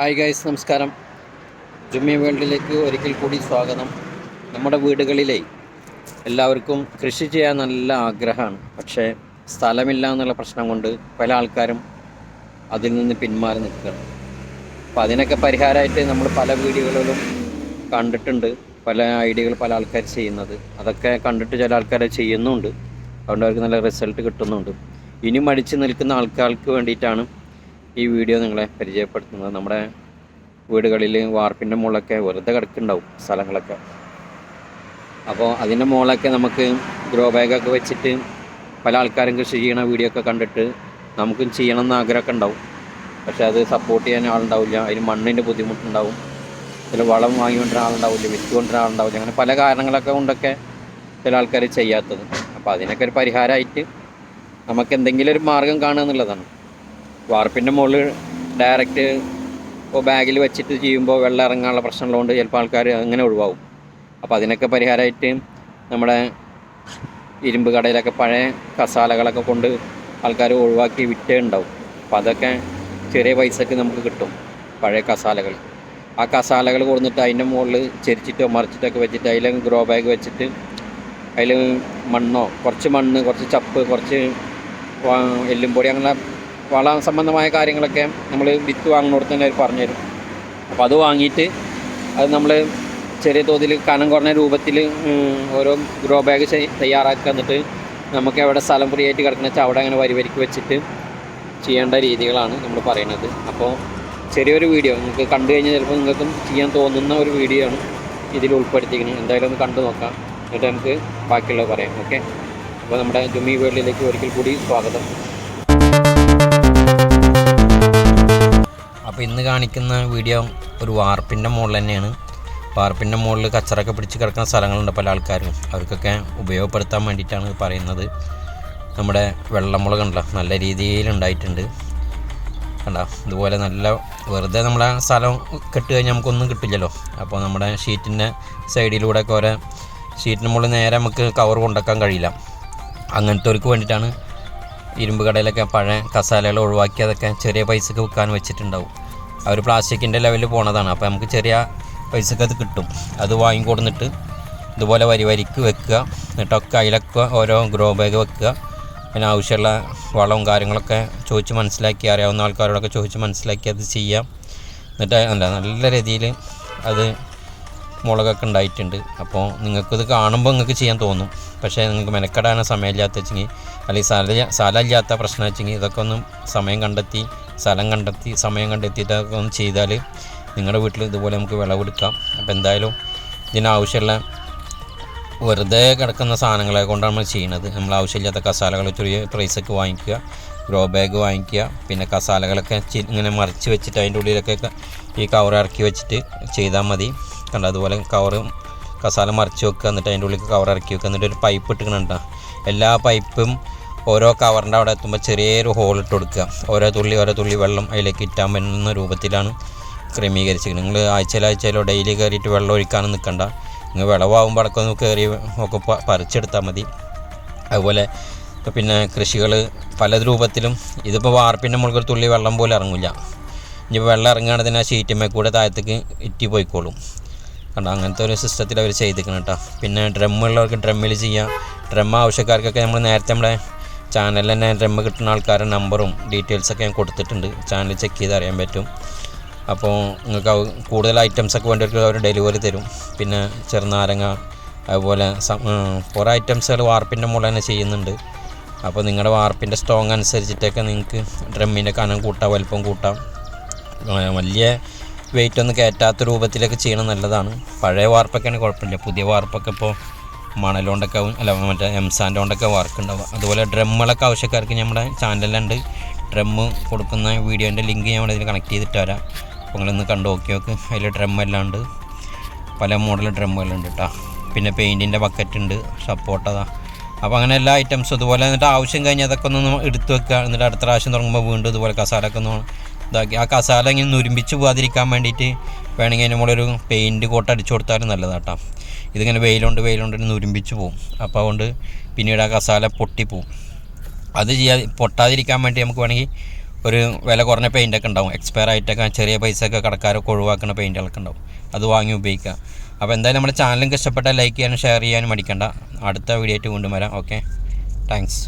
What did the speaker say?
Hi guys നമസ്കാരം. ജുമ്മി വേൾഡിലേക്ക് ഒരിക്കൽ കൂടി സ്വാഗതം. നമ്മുടെ വീടുകളിലെ എല്ലാവർക്കും കൃഷി ചെയ്യാൻ നല്ല ആഗ്രഹമാണ്. പക്ഷേ സ്ഥലമില്ല എന്നുള്ള പ്രശ്നം കൊണ്ട് പല ആൾക്കാരും അതിൽ നിന്ന് പിന്മാറി നിൽക്കുകയാണ്. അപ്പോൾ അതിനൊക്കെ പരിഹാരമായിട്ട് നമ്മൾ പല വീഡിയോകളിലും കണ്ടിട്ടുണ്ട്. പല ഐഡിയകൾ പല ആൾക്കാർ ചെയ്യുന്നത്. അതൊക്കെ കണ്ടിട്ട് ചില ആൾക്കാരെ ചെയ്യുന്നുണ്ട്. അതുകൊണ്ട് അവർക്ക് നല്ല റിസൾട്ട് കിട്ടുന്നുണ്ട്. ഇനി മടിച്ച് നിൽക്കുന്ന ആൾക്കാർക്ക് വേണ്ടിയിട്ടാണ് ഈ വീഡിയോ നിങ്ങളെ പരിചയപ്പെടുത്തുന്നത് നമ്മുടെ വീടുകളിൽ വാർപ്പിന്റെ മുകളിലൊക്കെ വെറുതെ കിടക്കുന്നുണ്ടാവും സ്ഥലങ്ങളൊക്കെ. അപ്പോൾ അതിന്റെ മുകളിലൊക്കെ നമുക്ക് ഗ്രോ ബാഗൊക്കെ വെച്ചിട്ട് പല ആൾക്കാരും കൃഷി ചെയ്യണ വീഡിയോ ഒക്കെ കണ്ടിട്ട് നമുക്കും ചെയ്യണം എന്ന് ആഗ്രഹമൊക്കെ ഉണ്ടാവും. പക്ഷെ അത് സപ്പോർട്ട് ചെയ്യാൻ ആളുണ്ടാവില്ല. അതിന് മണ്ണിന്റെ ബുദ്ധിമുട്ടുണ്ടാവും. ചില വളം വാങ്ങി കൊണ്ടുവരാൻ ആളുണ്ടാവില്ല വിറ്റ് കൊണ്ടിരുന്ന ആളുണ്ടാവില്ല അങ്ങനെ പല കാരണങ്ങളൊക്കെ കൊണ്ടൊക്കെ ചില ആൾക്കാർ ചെയ്യാത്തത്. അപ്പോൾ അതിനൊക്കെ ഒരു പരിഹാരമായിട്ട് നമുക്ക് എന്തെങ്കിലും ഒരു മാർഗം കാണുക എന്നുള്ളതാണ്. വാർപ്പിന്റെ മുകളിൽ ഡയറക്റ്റ് ഇപ്പോൾ ബാഗിൽ വെച്ചിട്ട് ചെയ്യുമ്പോൾ വെള്ളം ഇറങ്ങാനുള്ള പ്രശ്നമുള്ളതുകൊണ്ട് ചിലപ്പോൾ ആൾക്കാർ അങ്ങനെ ഒഴിവാകും. അപ്പോൾ അതിനൊക്കെ പരിഹാരമായിട്ട് നമ്മുടെ ഇരുമ്പ് കടയിലൊക്കെ പഴയ കസാലകളൊക്കെ കൊണ്ട് ആൾക്കാർ ഒഴിവാക്കി വിറ്റേ ഉണ്ടാവും. അപ്പോൾ അതൊക്കെ ചെറിയ പൈസക്ക് നമുക്ക് കിട്ടും പഴയ കസാലകൾ. ആ കസാലകൾ കൊടുത്തിട്ട് അതിന്റെ മുകളിൽ ചെരിച്ചിട്ടോ മറിച്ചിട്ടൊക്കെ വെച്ചിട്ട് അതിൽ ഗ്രോ ബാഗ് വെച്ചിട്ട് അതിൽ മണ്ണോ കുറച്ച് മണ്ണ് കുറച്ച് ചപ്പ് കുറച്ച് എല്ലും പൊടി അങ്ങനെ വള സംബന്ധമായ കാര്യങ്ങളൊക്കെ നമ്മൾ വിത്ത് വാങ്ങുന്നിടത്ത് തന്നെ അവർ പറഞ്ഞുതരും. അപ്പോൾ അത് വാങ്ങിയിട്ട് അത് നമ്മൾ ചെറിയ തോതിൽ കനം കുറഞ്ഞ രൂപത്തിൽ ഓരോ ഗ്രോ ബാഗ് തയ്യാറാക്കി തന്നിട്ട് നമുക്ക് എവിടെ സ്ഥലം ഫ്രീ ആയിട്ട് കിടക്കുന്ന വെച്ചാൽ അവിടെ അങ്ങനെ വരിവരിക്ക് വെച്ചിട്ട് ചെയ്യേണ്ട രീതികളാണ് നമ്മൾ പറയുന്നത്. അപ്പോൾ ചെറിയൊരു വീഡിയോ നിങ്ങൾക്ക് കണ്ടു കഴിഞ്ഞാൽ ചിലപ്പോൾ നിങ്ങൾക്കും ചെയ്യാൻ തോന്നുന്ന ഒരു വീഡിയോ ആണ് ഇതിൽ ഉൾപ്പെടുത്തിയിരിക്കുന്നത്. എന്തായാലും ഒന്ന് കണ്ടു നോക്കാം. എന്നിട്ട് നമുക്ക് ബാക്കിയുള്ളത് പറയാം. ഓക്കെ? അപ്പോൾ നമ്മുടെ ജുമി വേൾഡിലേക്ക് ഒരിക്കൽ കൂടി സ്വാഗതം. അപ്പോൾ ഇന്ന് കാണിക്കുന്ന വീഡിയോ ഒരു വാർപ്പിന്റെ മുകളിൽ തന്നെയാണ്. വാർപ്പിന്റെ മുകളിൽ കച്ചറൊക്കെ പിടിച്ച് കിടക്കുന്ന സ്ഥലങ്ങളുണ്ട് പല ആൾക്കാരും. അവർക്കൊക്കെ ഉപയോഗപ്പെടുത്താൻ വേണ്ടിയിട്ടാണ് പറയുന്നത്. നമ്മുടെ വെള്ളമുളക് ഉണ്ടല്ലോ നല്ല രീതിയിൽ ഉണ്ടായിട്ടുണ്ട്. കണ്ടോ? ഇതുപോലെ നല്ല വെറുതെ നമ്മളെ സ്ഥലം കെട്ട് കഴിഞ്ഞാൽ നമുക്കൊന്നും കിട്ടില്ലല്ലോ. അപ്പോൾ നമ്മുടെ ഷീറ്റിന്റെ സൈഡിലൂടെ ഒക്കെ ഓരോ ഷീറ്റിന് മുകളിൽ നേരെ നമുക്ക് കവർ കൊണ്ടുവയ്ക്കാൻ കഴിയില്ല. അങ്ങനത്തെവർക്ക് വേണ്ടിയിട്ടാണ് ഇരുമ്പ് കടയിലൊക്കെ പഴയ കസാലകൾ ഒഴിവാക്കി അതൊക്കെ ചെറിയ പൈസക്ക് വിൽക്കാൻ വെച്ചിട്ടുണ്ടാവും. അവർ പ്ലാസ്റ്റിക്കിന്റെ ലെവലിൽ പോണതാണ്. അപ്പോൾ നമുക്ക് ചെറിയ പൈസക്ക് അത് കിട്ടും. അത് വാങ്ങിക്കൊടുന്നിട്ട് ഇതുപോലെ വരി വരിക്ക് വെക്കുക. എന്നിട്ടൊക്കെ അതിലൊക്കെ ഓരോ ഗ്രോ ബാഗ് വെക്കുക. പിന്നെ ആവശ്യമുള്ള വളവും കാര്യങ്ങളൊക്കെ ചോദിച്ച് മനസ്സിലാക്കി അറിയാവുന്ന ആൾക്കാരോടൊക്കെ ചോദിച്ച് മനസ്സിലാക്കി അത് ചെയ്യാം. എന്നിട്ട് അല്ല നല്ല രീതിയിൽ അത് മുളകൊക്കെ ഉണ്ടായിട്ടുണ്ട്. അപ്പോൾ നിങ്ങൾക്കിത് കാണുമ്പോൾ നിങ്ങൾക്ക് ചെയ്യാൻ തോന്നും. പക്ഷേ നിങ്ങൾക്ക് മെനക്കെടാനോ സമയമില്ലാത്ത വെച്ചെങ്കിൽ അല്ലെങ്കിൽ സ്ഥല സ്ഥലമില്ലാത്ത പ്രശ്നം വെച്ചെങ്കിൽ ഇതൊക്കെ ഒന്ന് സമയം കണ്ടെത്തി സ്ഥലം കണ്ടെത്തി സമയം കണ്ടെത്തിയിട്ടൊക്കെ ഒന്ന് ചെയ്താൽ നിങ്ങളുടെ വീട്ടിൽ ഇതുപോലെ നമുക്ക് വിളവെടുക്കാം. അപ്പോൾ എന്തായാലും ഇതിനാവശ്യമുള്ള വെറുതെ കിടക്കുന്ന സാധനങ്ങളെ കൊണ്ടാണ് നമ്മൾ ചെയ്യുന്നത് നമ്മൾ ആവശ്യമില്ലാത്ത കസാലകൾ ചെറിയ പ്രൈസൊക്കെ വാങ്ങിക്കുക ഗ്രോ ബാഗ് വാങ്ങിക്കുക പിന്നെ കസാലകളൊക്കെ ഇങ്ങനെ മറിച്ച് വെച്ചിട്ട് അതിന്റെ ഉള്ളിലൊക്കെ ഈ കവർ ഇറക്കി വെച്ചിട്ട് ചെയ്താൽ മതി. കണ്ട? അതുപോലെ കവർ കസാല മറിച്ച് വെക്കുക എന്നിട്ട് അതിന്റെ ഉള്ളിൽ കവർ ഇറക്കി വെക്കുക എന്നിട്ട് ഒരു പൈപ്പ് ഇട്ടിക്കണുണ്ട എല്ലാ പൈപ്പും ഓരോ കവറിന്റെ അവിടെ എത്തുമ്പോൾ ചെറിയൊരു ഹോൾ ഇട്ട് കൊടുക്കുക. ഓരോ തുള്ളി ഓരോ തുള്ളി വെള്ളം അതിലേക്ക് ഇറ്റാൻ പറ്റുന്ന രൂപത്തിലാണ് ക്രമീകരിച്ചിരിക്കുന്നത്. നിങ്ങൾ ആഴ്ചയിലാഴ്ചയിലോ ഡെയിലി കയറിയിട്ട് വെള്ളം ഒഴിക്കാനും നിൽക്കണ്ട. നിങ്ങൾ വിളവാകുമ്പോൾ അടക്കം കയറി ഒക്കെ പറിച്ചെടുത്താൽ മതി. അതുപോലെ പിന്നെ കൃഷികൾ പല രൂപത്തിലും ഇതിപ്പോൾ വാർപ്പിന്റെ മുകളിൽ തുള്ളി വെള്ളം പോലും ഇറങ്ങില്ല ഇനി വെള്ളം ഇറങ്ങുകയാണെങ്കിൽ ആ ഷീറ്റിമ്മേ കൂടെ താഴത്തേക്ക് ഇറ്റി പോയിക്കോളും. കണ്ടോ? അങ്ങനത്തെ ഒരു സിസ്റ്റത്തിൽ അവർ ചെയ്തിരിക്കണം കേട്ടോ. പിന്നെ ഡ്രമ്മുള്ളവർക്ക് ഡ്രമ്മിൽ ചെയ്യാം. ഡ്രം ആവശ്യക്കാർക്കൊക്കെ നമ്മൾ നേരത്തെ നമ്മുടെ ചാനലിൽ തന്നെ രമ്മ കിട്ടുന്ന ആൾക്കാരുടെ നമ്പറും ഡീറ്റെയിൽസൊക്കെ ഞാൻ കൊടുത്തിട്ടുണ്ട്. ചാനൽ ചെക്ക് ചെയ്ത് അറിയാൻ പറ്റും. അപ്പോൾ നിങ്ങൾക്ക് കൂടുതൽ ഐറ്റംസൊക്കെ വേണ്ടിയവർക്ക് അവർ ഡെലിവറി തരും. പിന്നെ ചെറുനാരങ്ങ അതുപോലെ കുറേ ഐറ്റംസുകൾ വാർപ്പിന്റെ മുകളിൽ തന്നെ ചെയ്യുന്നുണ്ട്. അപ്പോൾ നിങ്ങളുടെ വാർപ്പിന്റെ സ്ട്രോങ് അനുസരിച്ചിട്ടൊക്കെ നിങ്ങൾക്ക് ഡ്രമ്മിന്റെ കനം കൂട്ടാം വലിപ്പം കൂട്ടാം. വലിയ വെയിറ്റ് ഒന്നും കയറ്റാത്ത രൂപത്തിലൊക്കെ ചെയ്യണം നല്ലതാണ്. പഴയ വാർപ്പൊക്കെയാണ് കുഴപ്പമില്ല. പുതിയ വാർപ്പൊക്കെ ഇപ്പോൾ ആവും- അല്ല മറ്റേ എംസാന്റെ കൊണ്ടൊക്കെ വർക്ക് ഉണ്ടാവും. അതുപോലെ ഡ്രമ്മുകളൊക്കെ ആവശ്യക്കാർക്ക് നമ്മുടെ ചാനലിലുണ്ട് ഡ്രമ്മ് കൊടുക്കുന്ന വീഡിയോന്റെ ലിങ്ക് ഞാൻ ഇവിടെ ഇതിൽ കണക്ട് ചെയ്തിട്ട് വരാം. അപ്പോൾ നിങ്ങളൊന്ന് കണ്ടു നോക്കി നോക്ക്. അതിൽ ഡ്രം എല്ലാം ഉണ്ട്. പല മോഡൽ ഡ്രമ്മുകളുണ്ട് കേട്ടോ പിന്നെ പെയിന്റിന്റെ ബക്കറ്റ് ഉണ്ട്. സപ്പോർട്ട് അതാ. അപ്പോൾ അങ്ങനെ എല്ലാ ഐറ്റംസും ഇതുപോലെ എന്നിട്ട് ആവശ്യം കഴിഞ്ഞാൽ അതൊക്കെ ഒന്ന് എടുത്ത് വെക്കുക. എന്നിട്ട് അടുത്ത പ്രാവശ്യം തുടങ്ങുമ്പോൾ വീണ്ടും ഇതുപോലെ കസാലൊക്കെ ഒന്ന് ഇതാക്കി. ആ കസാല ഇങ്ങനെ നുരുമ്പിച്ച് പോകാതിരിക്കാൻ വേണ്ടിയിട്ട് വേണമെങ്കിൽ അതിന് നമ്മളൊരു പെയിന്റ് കോട്ട് അടിച്ചു കൊടുത്താലും നല്ലതാട്ടോ ഇതിങ്ങനെ വെയിലുണ്ട് വെയിലുണ്ട് ഉരുമ്പിച്ച് പോവും. അപ്പോൾ അതുകൊണ്ട് പിന്നീട് ആ കസാല പൊട്ടിപ്പോവും അത് ചെയ്യാ പൊട്ടാതിരിക്കാൻ വേണ്ടി നമുക്ക് വേണമെങ്കിൽ ഒരു വില കുറഞ്ഞ പെയിന്റൊക്കെ ഉണ്ടാവും. എക്സ്പയർ ആയിട്ടൊക്കെ ചെറിയ പൈസയൊക്കെ കടക്കാരൊക്കെ ഒഴിവാക്കുന്ന പെയിന്റുകളൊക്കെ ഉണ്ടാവും. അത് വാങ്ങി ഉപയോഗിക്കുക. അപ്പോൾ എന്തായാലും നമ്മുടെ ചാനലും ഇഷ്ടപ്പെട്ടാൽ ലൈക്ക് ചെയ്യാനും ഷെയർ ചെയ്യാനും മടിക്കണ്ട. അടുത്ത വീഡിയോ ആയിട്ട് വീണ്ടും വരാം. Okay thanks